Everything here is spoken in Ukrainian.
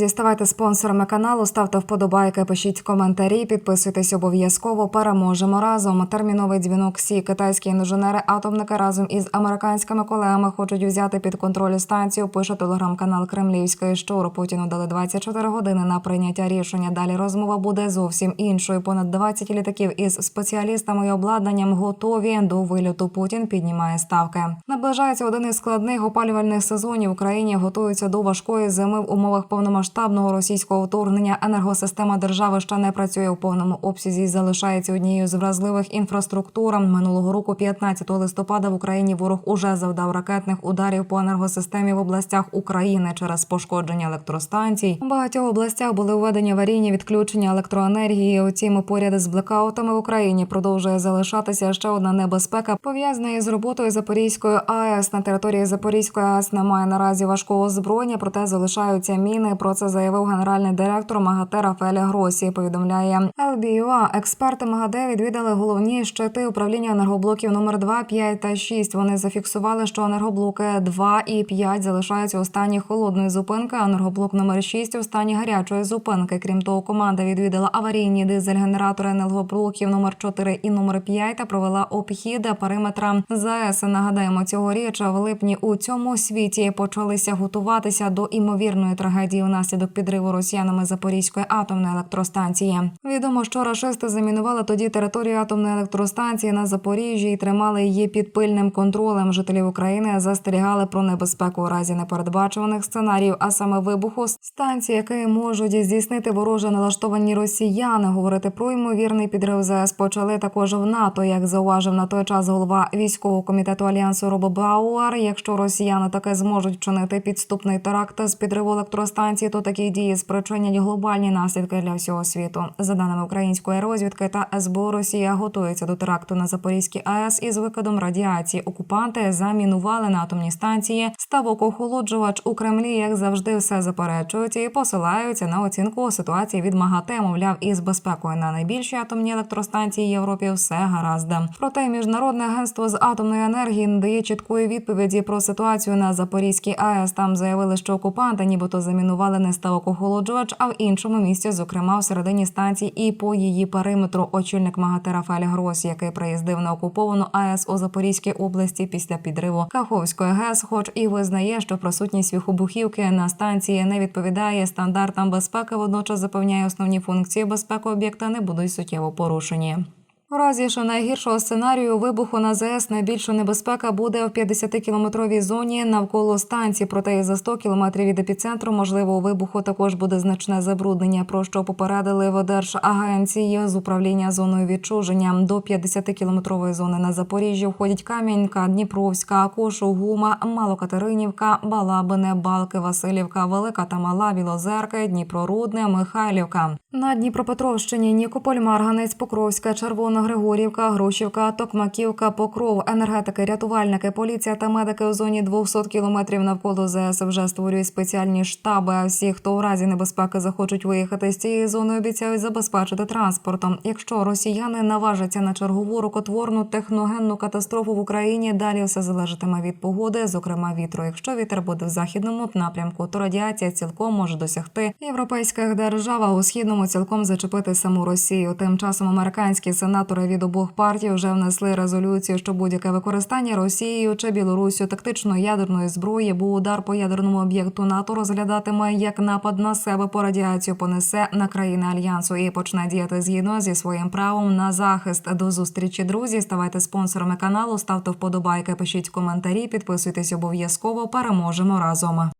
Друзі, ставайте спонсорами каналу, ставте вподобайки, пишіть коментарі, підписуйтесь обов'язково. Переможемо разом. Терміновий дзвінок. Всі китайські інженери-атомники разом із американськими колегами хочуть взяти під контроль станцію. Пише телеграм-канал Кремлівської щур. Путіну дали 24 години на прийняття рішення. Далі розмова буде зовсім іншою. Понад 20 літаків із спеціалістами і обладнанням готові до вильоту. Путін піднімає ставки. Наближається один із складних опалювальних сезонів. Україні готуються до важкої зими в умовах повномасштабного російського вторгнення. Енергосистема держави ще не працює у повному обсязі. і Залишається однією з вразливих інфраструктур. Минулого року, 15 листопада, в Україні ворог уже завдав ракетних ударів по енергосистемі в областях України через пошкодження електростанцій. У багатьох областях були введені аварійні відключення електроенергії. Утім, поряд з блекаутами в Україні продовжує залишатися ще одна небезпека, пов'язана із роботою Запорізької АЕС. На території Запорізької АЕС немає наразі важкого озброєння, проте залишаються міни. Про заявив генеральний директор МАГАТЕ Рафаель Гросі. Повідомляє LBUA. Експерти МАГАДЕ відвідали головні щити управління енергоблоків номер 2, 5 та 6. Вони зафіксували, що енергоблоки 2 і 5 залишаються у стані холодної зупинки. а Енергоблок номер 6 у стані гарячої зупинки. Крім того, команда відвідала аварійні дизель-генератори енергоблоків номер 4 і номер 5 та провела обхід периметра ЗАЕС. Нагадаємо, цьогоріч в липні у цьому світі почалися готуватися до імовірної трагедії внаслідок підриву росіянами Запорізької атомної електростанції. Відомо, що рашисти замінували тоді територію атомної електростанції на Запоріжжі і тримали її під пильним контролем. Жителів України застерігали про небезпеку у разі непередбачуваних сценаріїв, а саме вибуху станції, які можуть здійснити вороже налаштовані росіяни. Говорити про ймовірний підрив ЗС почали також в НАТО, як зауважив на той час голова військового комітету альянсу Робо Бауар. Якщо росіяни таке зможуть вчинити підступний теракт з підриву електростанції, то такі дії спричинять глобальні наслідки для всього світу. За даними української розвідки та СБУ, Росія готується до теракту на Запорізькій АЕС із викидом радіації. Окупанти замінували на атомні станції. Ставок охолоджувач у Кремлі, як завжди, все заперечують і посилаються на оцінку ситуації від МАГАТЕ. Мовляв, із безпекою на найбільшій атомній електростанції Європі все гаразд. Проте міжнародне агентство з атомної енергії не дає чіткої відповіді про ситуацію на Запорізькій АЕС. Там заявили, що окупанти нібито замінували не ставок охолоджувач, а в іншому місці, зокрема всередині станції і по її периметру. Очільник МАГАТЕ Рафаель Гросі, який приїздив на окуповану АЕС у Запорізькій області після підриву Каховської ГЕС, хоч і визнає, що присутність вибухівки на станції не відповідає стандартам безпеки. Водночас запевняє, основні функції безпеки об'єкта не будуть суттєво порушені. У разі що найгіршого сценарію вибуху на ЗС найбільша небезпека буде в 50-кілометровій зоні навколо станції. Проте і за 100 кілометрів від епіцентру можливо у вибуху також буде значне забруднення. Про що попередили в Держагенції з управління зоною відчуження. До 50-кілометрової зони на Запоріжжі входять Кам'янка, Дніпровська, Кошу, Гума, Малокатеринівка, Балабине, Балки, Васильівка, Велика та Мала, Білозерка, Дніпрорудне, Михайлівка. На Дніпропетровщині Нікополь, Марганець, Покровська, Червона Григорівка, Грушівка, Токмаківка, Покров, енергетики, рятувальники, поліція та медики у зоні 200 кілометрів навколо ЗС вже створюють спеціальні штаби. А всі, хто у разі небезпеки захочуть виїхати з цієї зони, обіцяють забезпечити транспортом. Якщо росіяни наважаться на чергову рукотворну техногенну катастрофу в Україні, далі все залежатиме від погоди, зокрема вітру. Якщо вітер буде в західному напрямку, то радіація цілком може досягти європейських держав, а у східному цілком зачепити саму Росію. Тим часом американські сенатори від обох партій вже внесли резолюцію, що будь-яке використання Росією чи Білорусю тактичної ядерної зброї, бо удар по ядерному об'єкту НАТО розглядатиме як напад на себе по радіацію понесе на країни альянсу і почне діяти згідно зі своїм правом на захист. До зустрічі, друзі. Ставайте спонсорами каналу, ставте вподобайки, пишіть коментарі, підписуйтесь обов'язково. Переможемо разом.